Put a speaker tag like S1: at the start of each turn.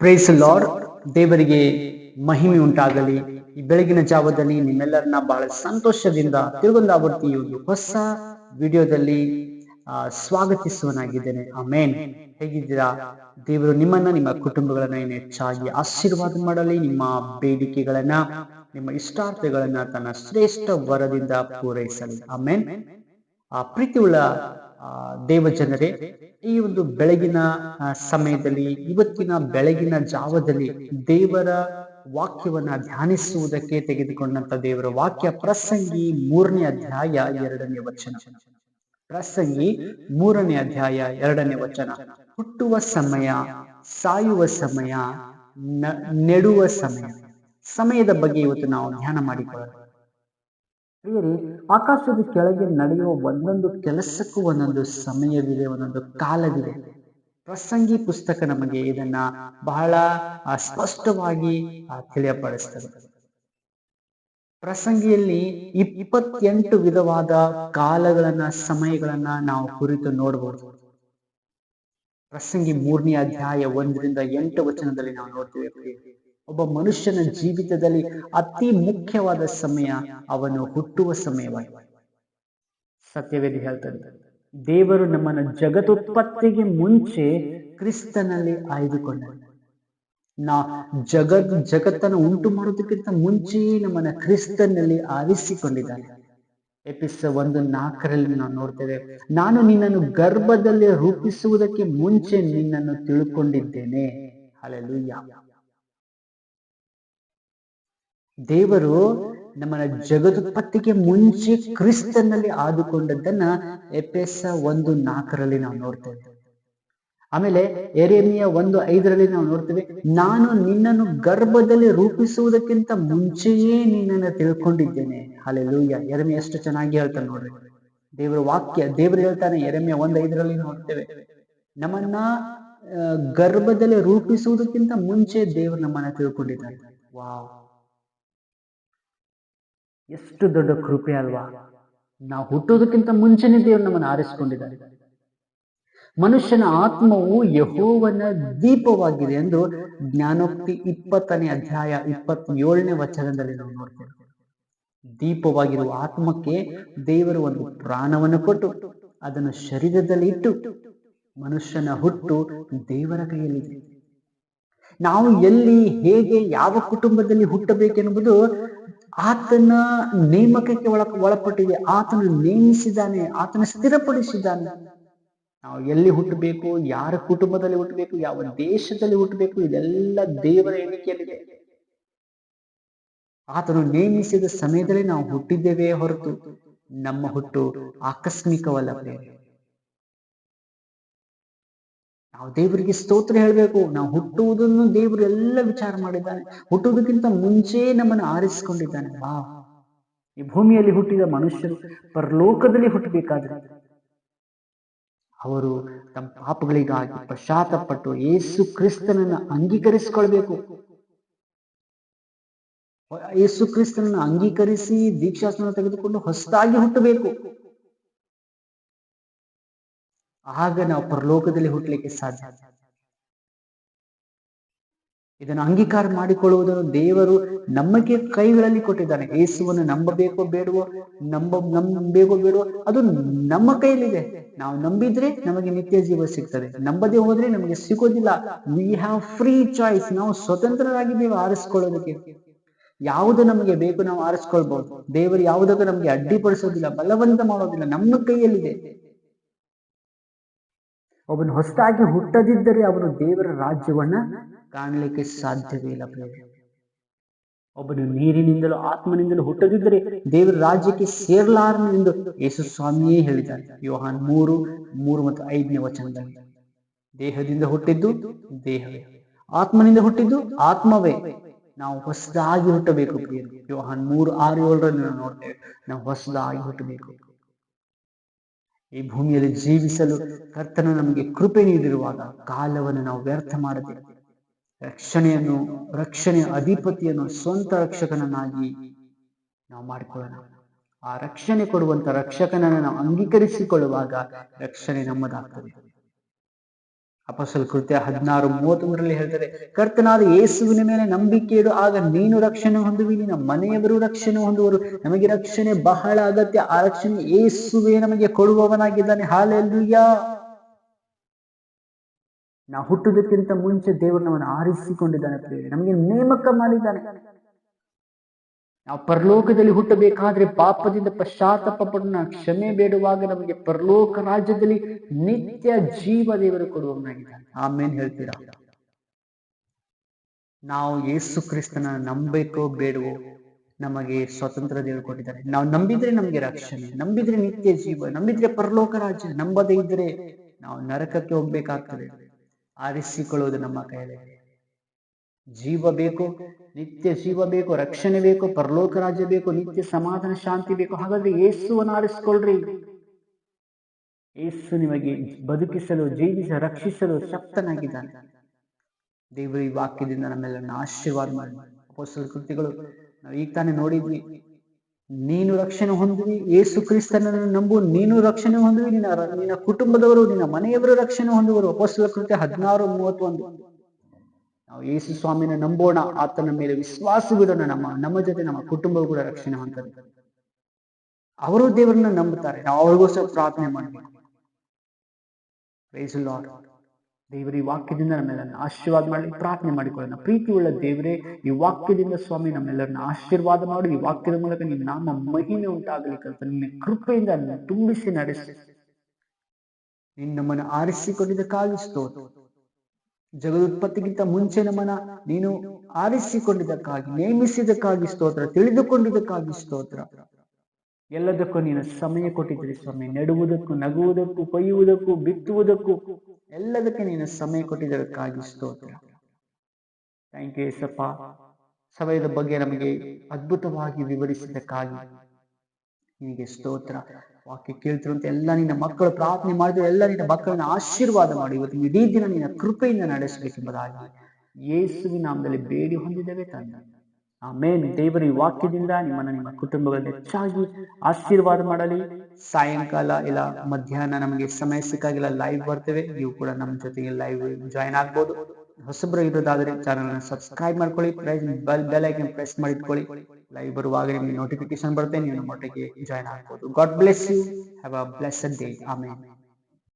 S1: Price lord ದೇವರಿಗೆ ಮಹಿಮೆ ಉಂಟಾಗಲಿ. ಈ ಬೆಳಗಿನ ಜಾವದಲ್ಲಿ ನಿಮ್ಮೆಲ್ಲರನ್ನ ಬಹಳ ಸಂತೋಷದಿಂದ ತಿರುಗೊಂದಾವರ್ತಿ ಆವೃತ್ತಿ ಹೊಸ ವಿಡಿಯೋದಲ್ಲಿ ಆ, ಸ್ವಾಗತಿಸುವನಾಗಿದ್ದೇನೆ. ಆಮೇನ್. ಹೇಗಿದ್ದೀರಾ? ದೇವರು ನಿಮ್ಮನ್ನ ನಿಮ್ಮ ಕುಟುಂಬಗಳನ್ನ ಏನು ಹೆಚ್ಚಾಗಿ ಆಶೀರ್ವಾದ ಮಾಡಲಿ. ನಿಮ್ಮ ಬೇಡಿಕೆಗಳನ್ನ ನಿಮ್ಮ ಇಷ್ಟಾರ್ಥಗಳನ್ನ ತನ್ನ ಶ್ರೇಷ್ಠ ವರದಿಂದ ಪೂರೈಸಲಿ. ಆಮೇನ್. ಆ ಪ್ರೀತಿಯುಳ್ಳ ಆ, ದೇವಜನರೇ ಈ ಒಂದು ಬೆಳಗಿನ ಸಮಯದಲ್ಲಿ ಇವತ್ತಿನ ಬೆಳಗಿನ ಜಾವದಲ್ಲಿ ದೇವರ ವಾಕ್ಯವನ್ನ ಧ್ಯಾನಿಸುವುದಕ್ಕೆ ತೆಗೆದುಕೊಂಡಂತ ದೇವರ ವಾಕ್ಯ ಪ್ರಸಂಗಿ ಮೂರನೇ ಅಧ್ಯಾಯ ಎರಡನೇ ವಚನ. ಪ್ರಸಂಗಿ ಮೂರನೇ ಅಧ್ಯಾಯ ಎರಡನೇ ವಚನ. ಹುಟ್ಟುವ ಸಮಯ ಸಾಯುವ ಸಮಯ ನೆಡುವ ಸಮಯ. ಸಮಯದ ಬಗ್ಗೆ ಇವತ್ತು ನಾವು ಧ್ಯಾನ ಮಾಡಿಕೊಳ್ಳೋಣ. ಪ್ರಿಯರೇ ಆಕಾಶದ ಕೆಳಗೆ ನಡೆಯುವ ಒಂದೊಂದು ಕೆಲಸಕ್ಕೂ ಒಂದೊಂದು ಸಮಯವಿದೆ, ಒಂದೊಂದು ಕಾಲವಿದೆ. ಪ್ರಸಂಗಿ ಪುಸ್ತಕ ನಮಗೆ ಇದನ್ನ ಬಹಳ ಸ್ಪಷ್ಟವಾಗಿ ತಿಳಿಯಪಡಿಸ್ತದೆ. ಪ್ರಸಂಗಿಯಲ್ಲಿ ಇಪ್ಪತ್ತೆಂಟು ವಿಧವಾದ ಕಾಲಗಳನ್ನ, ಸಮಯಗಳನ್ನ ನಾವು ಕುರಿತು ನೋಡಬಹುದು ಪ್ರಸಂಗಿ ಮೂರನೇ ಅಧ್ಯಾಯ ಒಂದರಿಂದ ಎಂಟು ವಚನದಲ್ಲಿ ನಾವು ನೋಡ್ತೇವೆ. ಒಬ್ಬ ಮನುಷ್ಯನ ಜೀವಿತದಲ್ಲಿ ಅತಿ ಮುಖ್ಯವಾದ ಸಮಯ ಅವನು ಹುಟ್ಟುವ ಸಮಯವಾಗಿದೆ. ಸತ್ಯವೇದಿ ಹೇಳ್ತಾರೆ ದೇವರು ನಮ್ಮನ್ನು ಜಗದುತ್ಪತ್ತಿಗೆ ಮುಂಚೆ ಕ್ರಿಸ್ತನಲ್ಲಿ ಆಯ್ದುಕೊಂಡ ನಾ ಜಗತ್ ಜಗತ್ತನ್ನು ಉಂಟು ಮಾಡೋದಕ್ಕಿಂತ ಮುಂಚೆಯೇ ನಮ್ಮನ್ನ ಕ್ರಿಸ್ತನಲ್ಲಿ ಆರಿಸಿಕೊಂಡಿದ್ದಾನೆ. ಎಪಿಸ ಒಂದು ನಾಲ್ಕರಲ್ಲಿ ನಾವು ನೋಡ್ತೇವೆ, ನಾನು ನಿನ್ನನ್ನು ಗರ್ಭದಲ್ಲಿ ರೂಪಿಸುವುದಕ್ಕೆ ಮುಂಚೆ ನಿನ್ನನ್ನು ತಿಳ್ಕೊಂಡಿದ್ದೇನೆ. ಅಲ್ಲೆಲೂಯ್ಯ ದೇವರು ನಮ್ಮನ್ನ ಜಗದುತ್ಪತ್ತಿಗೆ ಮುಂಚೆ ಕ್ರಿಸ್ತನಲ್ಲಿ ಆದುಕೊಂಡದ್ದನ್ನ ಎಪೆಸ ಒಂದು ನಾಲ್ಕರಲ್ಲಿ ನಾವು ನೋಡ್ತೇವೆ ಆಮೇಲೆ ಎರೆಮಿಯ ಒಂದು ಐದರಲ್ಲಿ ನಾವು ನೋಡ್ತೇವೆ, ನಾನು ನಿನ್ನನ್ನು ಗರ್ಭದಲ್ಲಿ ರೂಪಿಸುವುದಕ್ಕಿಂತ ಮುಂಚೆಯೇ ನಿನ್ನನ್ನು ತಿಳ್ಕೊಂಡಿದ್ದೇನೆ. ಅಲ್ಲೆಲೂಯ್ಯ ಎರೆಮೆ ಎಷ್ಟು ಚೆನ್ನಾಗಿ ಹೇಳ್ತಾನೆ ನೋಡ್ರಿ. ದೇವರ ವಾಕ್ಯ, ದೇವರು ಹೇಳ್ತಾನೆ ಎರೆಮೆಯ ಒಂದ್ ಐದರಲ್ಲಿ ನೋಡ್ತೇವೆ. ನಮ್ಮನ್ನ ಗರ್ಭದಲ್ಲಿ ರೂಪಿಸುವುದಕ್ಕಿಂತ ಮುಂಚೆ ದೇವರು ನಮ್ಮನ್ನ ತಿಳ್ಕೊಂಡಿದ್ದಾನೆ. ವಾವ್. ಎಷ್ಟು ದೊಡ್ಡ ಕೃಪೆ ಅಲ್ವಾ? ನಾವು ಹುಟ್ಟೋದಕ್ಕಿಂತ ಮುಂಚೆನೇ ದೇವರು ನಮ್ಮನ್ನು ಆರಿಸಿಕೊಂಡಿದ್ದಾರೆ. ಮನುಷ್ಯನ ಆತ್ಮವು ಯಹೋವನ ದೀಪವಾಗಿದೆ ಎಂದು ಜ್ಞಾನೋಕ್ತಿ ಇಪ್ಪತ್ತನೇ ಅಧ್ಯಾಯ ಇಪ್ಪತ್ತೇಳನೇ ವಚನದಲ್ಲಿ ನಾವು ನೋಡ್ತೇವೆ. ದೀಪವಾಗಿರುವ ಆತ್ಮಕ್ಕೆ ದೇವರು ಒಂದು ಪ್ರಾಣವನ್ನು ಕೊಟ್ಟು ಅದನ್ನು ಶರೀರದಲ್ಲಿ ಇಟ್ಟು ಮನುಷ್ಯನ ಹುಟ್ಟು ದೇವರ ಕೈಯಲ್ಲಿದೆ ನಾವು ಎಲ್ಲಿ ಹೇಗೆ ಯಾವ ಕುಟುಂಬದಲ್ಲಿ ಹುಟ್ಟಬೇಕೆನ್ನುವುದು ಆತನ ನೇಮಕಕ್ಕೆ ಒಳ ಒಳಪಟ್ಟಿದೆ. ಆತನ ನೇಮಿಸಿದ್ದಾನೆ. ಆತನ ಸ್ಥಿರಪಡಿಸಿದ್ದಾನೆ. ನಾವು ಎಲ್ಲಿ ಹುಟ್ಟಬೇಕು, ಯಾರ ಕುಟುಂಬದಲ್ಲಿ ಹುಟ್ಟಬೇಕು, ಯಾವ ದೇಶದಲ್ಲಿ ಹುಟ್ಟಬೇಕು, ಇದೆಲ್ಲ ದೇವರ ಎಣಿಕೆಯಲ್ಲಿದೆ. ಆತನು ನೇಮಿಸಿದ ಸಮಯದಲ್ಲಿ ನಾವು ಹುಟ್ಟಿದ್ದೇವೆ ಹೊರತು ನಮ್ಮ ಹುಟ್ಟು ಆಕಸ್ಮಿಕವಲ್ಲ ನಾವು ದೇವರಿಗೆ ಸ್ತೋತ್ರ ಹೇಳಬೇಕು. ನಾವು ಹುಟ್ಟುವುದನ್ನು ದೇವರು ಎಲ್ಲ ವಿಚಾರ ಮಾಡಿದ್ದಾನೆ. ಹುಟ್ಟುವುದಕ್ಕಿಂತ ಮುಂಚೆ ನಮ್ಮನ್ನು ಆರಿಸಿಕೊಂಡಿದ್ದಾನೆ. ವಾ ಈ ಭೂಮಿಯಲ್ಲಿ ಹುಟ್ಟಿದ ಮನುಷ್ಯರು ಪರಲೋಕದಲ್ಲಿ ಹುಟ್ಟಬೇಕಾದ್ರೆ ಅವರು ತಮ್ಮ ಪಾಪಗಳಿಗಾಗಿ ಪಶ್ಚಾತ್ತಪಟ್ಟು ಏಸು ಕ್ರಿಸ್ತನನ್ನ ಅಂಗೀಕರಿಸಿಕೊಳ್ಬೇಕು. ಏಸು ಕ್ರಿಸ್ತನನ್ನ ಅಂಗೀಕರಿಸಿ ದೀಕ್ಷಾಸನ ತೆಗೆದುಕೊಂಡು ಹೊಸದಾಗಿ ಹುಟ್ಟಬೇಕು. ಆಗ ನಾವು ಪರಲೋಕದಲ್ಲಿ ಹುಟ್ಟಲಿಕ್ಕೆ ಸಾಧ್ಯ. ಇದನ್ನು ಅಂಗೀಕಾರ ಮಾಡಿಕೊಳ್ಳುವುದನ್ನು ದೇವರು ನಮಗೆ ಕೈಗಳಲ್ಲಿ ಕೊಟ್ಟಿದ್ದಾನೆ. ಯೇಸುವನ್ನು ನಂಬಬೇಕೋ ಬೇಡವೋ, ನಂಬ ನಂಬೇಕೋ ಬೇಡವೋ, ಅದು ನಮ್ಮ ಕೈಯಲ್ಲಿದೆ. ನಾವು ನಂಬಿದ್ರೆ ನಮಗೆ ನಿತ್ಯ ಜೀವ ಸಿಗ್ತದೆ. ನಂಬದೇ ಹೋದ್ರೆ ನಮಗೆ ಸಿಗೋದಿಲ್ಲ. ವಿ ಹ್ಯಾವ್ ಫ್ರೀ ಚಾಯ್ಸ್ ನಾವು ಸ್ವತಂತ್ರರಾಗಿದ್ದೇವೆ ಆರಿಸ್ಕೊಳ್ಳೋದಕ್ಕೆ. ಯಾವುದು ನಮಗೆ ಬೇಕು ನಾವು ಆರಿಸ್ಕೊಳ್ಬಹುದು ದೇವರು ಯಾವುದಕ್ಕೂ ನಮಗೆ ಅಡ್ಡಿಪಡಿಸೋದಿಲ್ಲ, ಬಲವಂತ ಮಾಡೋದಿಲ್ಲ. ನಮ್ಮ ಕೈಯಲ್ಲಿದೆ. ಒಬ್ಬನು ಹೊಸದಾಗಿ ಹುಟ್ಟದಿದ್ದರೆ ಅವನು ದೇವರ ರಾಜ್ಯವನ್ನ ಕಾಣಲಿಕ್ಕೆ ಸಾಧ್ಯವೇ ಇಲ್ಲ ಪ್ರಿಯರೇ. ಒಬ್ಬನು ನೀರಿನಿಂದಲೂ ಆತ್ಮನಿಂದಲೂ ಹುಟ್ಟದಿದ್ದರೆ ದೇವರ ರಾಜ್ಯಕ್ಕೆ ಸೇರಲಾರನು ಎಂದು ಯೇಸು ಸ್ವಾಮಿಯೇ ಹೇಳಿದ್ದಾರೆ ಯೋಹಾನ್ ಮೂರು ಮೂರು ಮತ್ತು ಐದನೇ ವಚನದಲ್ಲಿ. ದೇಹದಿಂದ ಹುಟ್ಟಿದ್ದು ದೇಹವೇ, ಆತ್ಮನಿಂದ ಹುಟ್ಟಿದ್ದು ಆತ್ಮವೇ. ನಾವು ಹೊಸದಾಗಿ ಹುಟ್ಟಬೇಕು ಪ್ರಿಯರು. ಯೋಹಾನ್ ಮೂರು, ಆರು, ಏಳರಲ್ಲಿ ನಾವು ನೋಡ್ತೇವೆ, ನಾವು ಹೊಸದಾಗಿ ಹುಟ್ಟಬೇಕು. ಈ ಭೂಮಿಯಲ್ಲಿ ಜೀವಿಸಲು ಕರ್ತನು ನಮಗೆ ಕೃಪೆ ನೀಡಿರುವಾಗ ಕಾಲವನ್ನು ನಾವು ವ್ಯರ್ಥ ಮಾಡದೆ ರಕ್ಷಣೆಯನ್ನು ರಕ್ಷಣೆಯ ಅಧಿಪತಿಯನ್ನು ಸ್ವಂತ ರಕ್ಷಕನನ್ನಾಗಿ ನಾವು ಮಾಡಿಕೊಳ್ಳೋಣ. ಆ ರಕ್ಷಣೆ ಕೊಡುವಂತ ರಕ್ಷಕನನ್ನು ನಾವು ಅಂಗೀಕರಿಸಿಕೊಳ್ಳುವಾಗ ರಕ್ಷಣೆ ನಮ್ಮದಾಗ್ತದೆ. ಅಪಸಲ್ ಕೃತ್ಯ ಹದಿನಾರು ಮೂವತ್ತೊಂದರಲ್ಲಿ ಹೇಳ್ತಾರೆ, ಕರ್ತನಾದ ಯೇಸುವಿನ ಮೇಲೆ ನಂಬಿಕೆ ಇಡು, ಆಗ ನೀನು ರಕ್ಷಣೆ ಹೊಂದುವಿ, ನಿನ್ನ ಮನೆಯವರು ರಕ್ಷಣೆ ಹೊಂದುವರು, ನಮಗೆ ರಕ್ಷಣೆ ಬಹಳ ಅಗತ್ಯ, ಆ ರಕ್ಷಣೆ ಯೇಸುವೆ ನಮಗೆ ಕೊಡುವವನಾಗಿದ್ದಾನೆ ಹಾಲೆಲ್ಲುಯ್ಯ ನಾವು ಹುಟ್ಟುವುದಕ್ಕಿಂತ ಮುಂಚೆ ದೇವರು ನಮ್ಮನ್ನು ಆರಿಸಿಕೊಂಡಿದ್ದಾನೆ ನಮಗೆ ನೇಮಕ ಮಾಡಿದ್ದಾನೆ. ನಾವು ಪರಲೋಕದಲ್ಲಿ ಹುಟ್ಟಬೇಕಾದ್ರೆ ಪಾಪದಿಂದ ಪಶ್ಚಾತ್ತಾಪ ಪಡೋಣ. ಕ್ಷಮೆ ಬೇಡುವಾಗ ನಮಗೆ ಪರಲೋಕ ರಾಜ್ಯದಲ್ಲಿ ನಿತ್ಯ ಜೀವ ದೇವರು ಕೊಡುವವನಾಗಿದ್ದಾನೆ. ಆಮೇಲೆ ಹೇಳ್ತೀರಾ? ನಾವು ಯೇಸು ಕ್ರಿಸ್ತನ ನಂಬೇಕೋ ಬೇಡವೋ ನಮಗೆ ಸ್ವತಂತ್ರ ದೇವರು ಕೊಟ್ಟಿದ್ದಾರೆ. ನಾವು ನಂಬಿದ್ರೆ ನಮಗೆ ರಕ್ಷಣೆ, ನಂಬಿದ್ರೆ ನಿತ್ಯ ಜೀವ, ನಂಬಿದ್ರೆ ಪರಲೋಕ ರಾಜ್ಯ. ನಂಬದೇ ಇದ್ರೆ ನಾವು ನರಕಕ್ಕೆ ಹೋಗ್ಬೇಕಾಗ್ತದೆ. ಆರಿಸಿಕೊಳ್ಳುವುದು ನಮ್ಮ ಕೈಯಲ್ಲಿ. ಜೀವ ಬೇಕು, ನಿತ್ಯ ಜೀವ ಬೇಕು, ರಕ್ಷಣೆ ಬೇಕು, ಪರಲೋಕ ರಾಜ್ಯ ಬೇಕು, ನಿತ್ಯ ಸಮಾಧಾನ, ಶಾಂತಿ ಬೇಕು. ಹಾಗಾದ್ರೆ ಯೇಸುವನ್ನು ಆರಿಸ್ಕೊಳ್ರಿ. ಯೇಸು ನಿಮಗೆ ಬದುಕಿಸಲು, ಜೀವಿಸ, ರಕ್ಷಿಸಲು ಶಕ್ತನಾಗಿದ್ದಾನೆ. ದೇವರು ಈ ವಾಕ್ಯದಿಂದ ನಮ್ಮೆಲ್ಲರನ್ನ ಆಶೀರ್ವಾದ ಮಾಡಿ. ಅಪೋಸ್ತಲ ಕೃತಿಗಳು, ನಾವು ಈಗ ತಾನೇ ನೋಡಿದ್ವಿ. ನೀನು ರಕ್ಷಣೆ ಹೊಂದಿವಿ ಏಸು ಕ್ರಿಸ್ತನನ್ನು ನಂಬು, ನೀನು ರಕ್ಷಣೆ ಹೊಂದುವಿ, ನಿನ್ನ ನಿನ್ನ ಕುಟುಂಬದವರು, ನಿನ್ನ ಮನೆಯವರು ರಕ್ಷಣೆ ಹೊಂದುವರು. ಅಪೋಸ್ತಲ ಕೃತಿ ಹದಿನಾರು ಮೂವತ್ತೊಂದು. ನಾವು ಯೇಸು ಸ್ವಾಮಿನ ನಂಬೋಣ, ಆತನ ಮೇಲೆ ವಿಶ್ವಾಸವಿಡೋಣ, ನಮ್ಮ ನಮ್ಮ ಜೊತೆ ನಮ್ಮ ಕುಟುಂಬ ಕೂಡ ರಕ್ಷಣೆ ಹೊಂದದೆ ಅವರು ದೇವರನ್ನ ನಂಬುತ್ತಾರೆ. ನಾವು ಅವ್ರಿಗೋಸ್ಕರ ಪ್ರಾರ್ಥನೆ ಮಾಡಬೇಕು. ದೇವರ ಈ ವಾಕ್ಯದಿಂದ ನಮ್ಮೆಲ್ಲರನ್ನ ಆಶೀರ್ವಾದ ಮಾಡಿ, ಪ್ರಾರ್ಥನೆ ಮಾಡಿಕೊಳ್ಳೋಣ. ಪ್ರೀತಿಯುಳ್ಳ ದೇವರೇ, ಈ ವಾಕ್ಯದಿಂದ ಸ್ವಾಮಿ ನಮ್ಮೆಲ್ಲರನ್ನ ಆಶೀರ್ವಾದ ಮಾಡಿ. ಈ ವಾಕ್ಯದ ಮೂಲಕ ನಿನ್ನ ನಾಮ ಮಹಿಮೆ ಉಂಟಾಗಲಿ ಕಲ್ತ ನಿನ್ನ ಕೃಪೆಯಿಂದ ತುಂಬಿಸಿ ನಡೆಸಿ. ನಿನ್ನ ನಮ್ಮನ್ನು ಆರಿಸಿಕೊಂಡಿದ್ದಕ್ಕಾಗಿ ಸ್ತೋತ್ರ. ಜಗದುತ್ಪತ್ತಿಗಿಂತ ಮುಂಚೆ ನಮ್ಮನ್ನ ನೀನು ಆರಿಸಿಕೊಂಡಿದ್ದಕ್ಕಾಗಿ, ನೇಮಿಸಿದ್ದಕ್ಕಾಗಿ ಸ್ತೋತ್ರ, ತಿಳಿದುಕೊಂಡಿದ್ದಕ್ಕಾಗಿ ಸ್ತೋತ್ರ. ಎಲ್ಲದಕ್ಕೂ ನೀನು ಸಮಯ ಕೊಟ್ಟಿದ್ದೀರಿ ಸ್ವಾಮಿ. ನೆಡುವುದಕ್ಕೂ, ನಗುವುದಕ್ಕೂ, ಕೊಯ್ಯುವುದಕ್ಕೂ, ಬಿತ್ತುವುದಕ್ಕೂ ಎಲ್ಲದಕ್ಕೆ ನೀನು ಸಮಯ ಕೊಟ್ಟಿದ್ದಕ್ಕಾಗಿ ಸ್ತೋತ್ರ. Thank you Yesappa. ಸಮಯದ ಬಗ್ಗೆ ನಮಗೆ ಅದ್ಭುತವಾಗಿ ವಿವರಿಸಿದ್ದಕ್ಕಾಗಿ ನಿನಗೆ ಸ್ತೋತ್ರ. ವಾಕ್ಯ ಕೇಳ್ತಿರುವಂತ ಎಲ್ಲ ನಿನ್ನ ಮಕ್ಕಳು ಪ್ರಾರ್ಥನೆ ಮಾಡಿದ್ರು, ಎಲ್ಲ ನಿನ್ನ ಮಕ್ಕಳನ್ನ ಆಶೀರ್ವಾದ ಮಾಡಿ. ಇವತ್ತು ಇಡೀ ದಿನ ನಿನ್ನ ಕೃಪೆಯಿಂದ ನಡೆಸಬೇಕೆಂಬುದಾಗಿ ಯೇಸುವಿನ ನಾಮದಲ್ಲಿ ಬೇಡಿ ಹೊಂದಿದ್ದೇವೆ ತಂದೆ. ಆಮೇನ್. ದೇವರ ಈ ವಾಕ್ಯದಿಂದ ನಿಮ್ಮನ್ನ ನಿಮ್ಮ ಕುಟುಂಬಗಳನ್ನು ಹೆಚ್ಚಾಗಿ ಆಶೀರ್ವಾದ ಮಾಡಲಿ. ಸಾಯಂಕಾಲ ಇಲ್ಲ, ಮಧ್ಯಾಹ್ನ ನಮಗೆ ಸಮಯ ಸಿಕ್ಕಾಗಿಲ್ಲ ಲೈವ್ ಬರ್ತೇವೆ. ನೀವು ಕೂಡ ನಮ್ಮ ಜೊತೆಗೆ ಲೈವ್ ಜಾಯ್ನ್ ಆಗ್ಬೋದು. ಹೊಸಬ್ರು ಇರೋದಾದ್ರೆ ಚಾನಲ್ ಸಬ್ಸ್ಕ್ರೈಬ್ ಮಾಡ್ಕೊಳ್ಳಿ. ಬೆಲ್ ಬೆಲ್ ಐಕನ್ ಪ್ರೆಸ್ ಮಾಡಿಟ್ಕೊಳ್ಳಿ. ಲೈವ್ ಬರುವಾಗ ನಿಮಗೆ ನೋಟಿಫಿಕೇಶನ್ ಬರುತ್ತೆ ನೀವು ನಮ್ಮೊಟ್ಟಿಗೆ ಜಾಯ್ನ್ ಆಗ್ಬೋದು God bless you have a blessed day ಆಮೇಲೆ